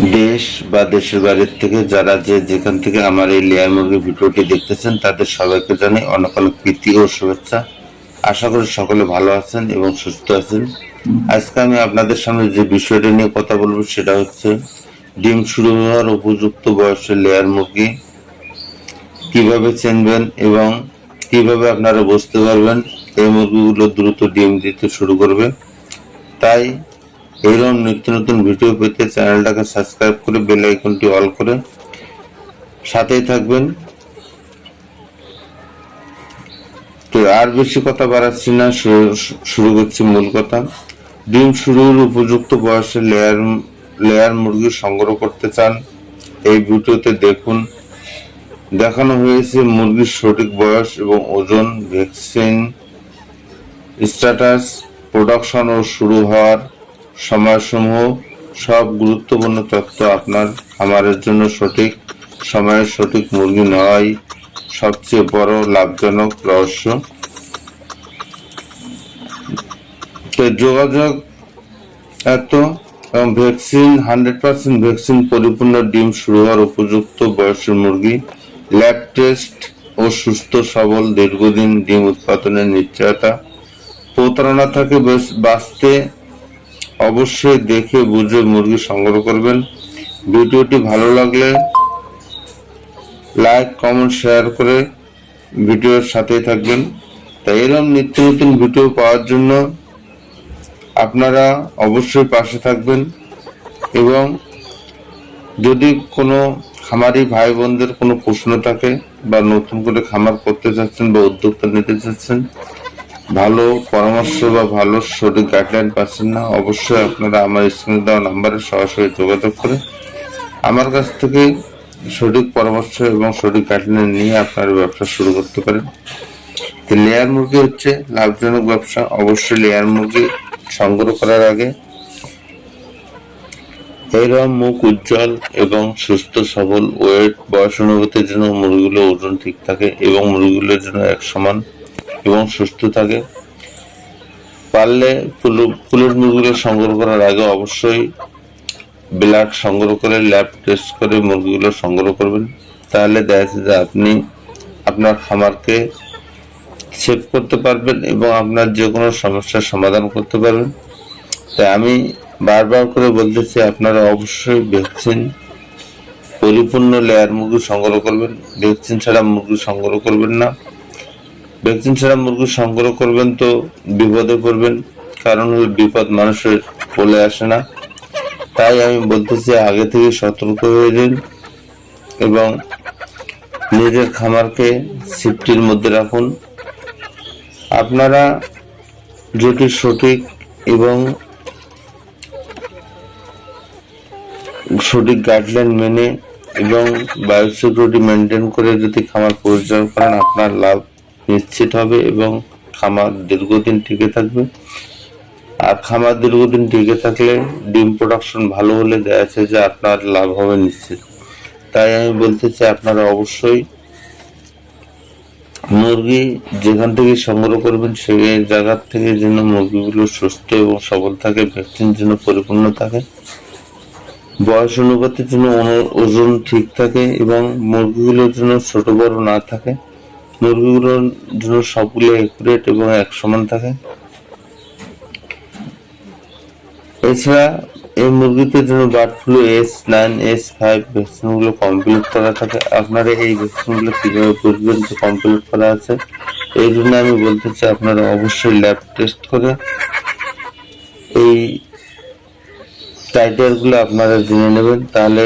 দেশ বা দেশের বাইরের থেকে যারা যে যেখান থেকে আমার এই লেয়ার মুরগির ভিডিওটি দেখতেছেন, তাদের সবাইকে জানাই অনেক অনেক প্রীতি ও শুভেচ্ছা। আশা করি সকলে ভালো আছেন এবং সুস্থ আছেন। আজকে আমি আপনাদের সামনে যে বিষয়টি নিয়ে কথা বলব সেটা হচ্ছে ডিম শুরু হওয়ার উপযুক্ত বয়সের লেয়ার মুরগি। কীভাবে চিনবেন এবং কীভাবে আপনারা বুঝতে পারবেন এই মুরগিগুলো দ্রুত ডিম দিতে শুরু করবে? তাই এইরকম নিত্য নতুন ভিডিও পেতে চ্যানেলটাকে সাবস্ক্রাইব করে বেল আইকনটি অল করে সাথেই থাকবেন। তো আর বেশি কথা বাড়াচ্ছি না শুরু- করছি মূল কথা। ডিম শুরুর উপযুক্ত বয়সে লেয়ার লেয়ার মুরগি সংগ্রহ করতে চান, এই ভিডিওতে দেখুন। দেখানো হয়েছে মুরগির সঠিক বয়স এবং ওজন, ভ্যাকসিন, স্ট্যাটাস, প্রোডাকশন ও শুরু হওয়ার সময়সমূহ সব গুরুত্বপূর্ণ তথ্য আপনার, খামারের জন্য সঠিক সময়ে সঠিক মুরগি নেওয়াই সবচেয়ে বড় লাভজনক রহস্য। তো যোগাযোগ এত এবং ভ্যাকসিন, হান্ড্রেড পার্সেন্ট ভ্যাকসিন পরিপূর্ণ ডিম শুরু হওয়ার উপযুক্ত বয়সের মুরগি, ল্যাব টেস্ট ও সুস্থ, সবল, দীর্ঘদিন ডিম উৎপাদনের নিশ্চয়তা। প্রতারণা থেকে বাঁচতে অবশ্যই দেখে বুঝে মুরগি সংগ্রহ করবেন। ভিডিওটি ভালো লাগলে লাইক, কমেন্ট, শেয়ার করে ভিডিওর সাথেই থাকবেন। তাই এরকম নিত্য নতুন ভিডিও পাওয়ার জন্য আপনারা অবশ্যই পাশে থাকবেন এবং যদি কোনো খামারি ভাই বোনদের কোনো প্রশ্ন থাকে বা নতুন করে খামার করতে চাচ্ছেন বা উদ্যোক্তা নিতে চাচ্ছেন ভালো পরামর্শ বা ভালো সঠিক গাইডলাইন পাচ্ছেন না, অবশ্যই আপনারা আমার স্ক্রিনে দেওয়া নাম্বারে সরাসরি যোগাযোগ করে আমার কাছ থেকে সঠিক পরামর্শ এবং সঠিক গাইডলাইন নিয়ে আপনারা ব্যবসা শুরু করতে পারেন। তো লেয়ার মুরগি হচ্ছে লাভজনক ব্যবসা, অবশ্যই লেয়ার মুরগি সংগ্রহ করার আগে এইরকম মুখ উজ্জ্বল এবং সুস্থ, সবল ওয়েট বয়স অনুভূতির জন্য মুরগিগুলো ওজন ঠিক থাকে এবং মুরগিগুলোর জন্য এক সমান এবং সুস্থ থাকে। পারলে পুলু- পুলুর মুরগিগুলো সংগ্রহ করার আগে অবশ্যই ব্লাড সংগ্রহ করে, ল্যাব টেস্ট করে মুরগিগুলো সংগ্রহ করবেন। তাহলে দেখা যাচ্ছে যে আপনি আপনার খামারকে সেভ করতে পারবেন এবং আপনার যে কোনো সমস্যার সমাধান করতে পারবেন। তাই আমি বারবার করে বলতেছি, আপনারা অবশ্যই ভ্যাকসিন, পরিপূর্ণ লেয়ার মুরগি সংগ্রহ করবেন। ভ্যাকসিন ছাড়া মুরগি সংগ্রহ করবেন না। ভ্যাকসিন ছাড়া মুরগি সংগ্রহ করবেন তো বিপদে পড়বেন। কারণ হলো বিপদ মানুষের বলে আসে না। তাই আমি বলতেছি, আগে থেকে সতর্ক হয়ে যান এবং নিজের খামারকে সেফটির মধ্যে রাখুন। আপনারা যদি সঠিক এবং সঠিক গাইডলাইন মেনে এবং বায়োসিকিউরিটি মেনটেন করে যদি খামার পরিচালনা করেন, আপনার লাভ নিশ্চিত হবে এবং খামার দীর্ঘদিন টিকে থাকবে। আর খামার দীর্ঘদিন টিকে থাকলে ডিম প্রোডাকশন ভালো হলে দেখা যাচ্ছে যে আপনার লাভ হবে নিশ্চিত। তাই আমি বলতে চাই আপনারা অবশ্যই মুরগি যেখান থেকে সংগ্রহ করবেন, সেই জায়গার থেকে যেন মুরগিগুলো সুস্থ এবং সবল থাকে ভ্যাকসিন যেন পরিপূর্ণ থাকে। বয়স অনুপাতে যেন ওজন ঠিক থাকে এবং মুরগিগুলোর জন্য ছোট বড় না থাকে। মুরগিগুলোর জন্য সবগুলো একুরেট এবং এক সমান থাকে। এছাড়া এই মুরগিতে জন্য bird flu S nine S five ভ্যাকসিনগুলো complete করা থাকে। আপনারা এই ভ্যাকসিনগুলো কীভাবে বুঝবেন যে কমপ্লিট করা আছে? এই জন্য আমি বলতে চাই, আপনারা অবশ্যই ল্যাব টেস্ট করে এই টাইটেলগুলো আপনারা জেনে নেবেন। তাহলে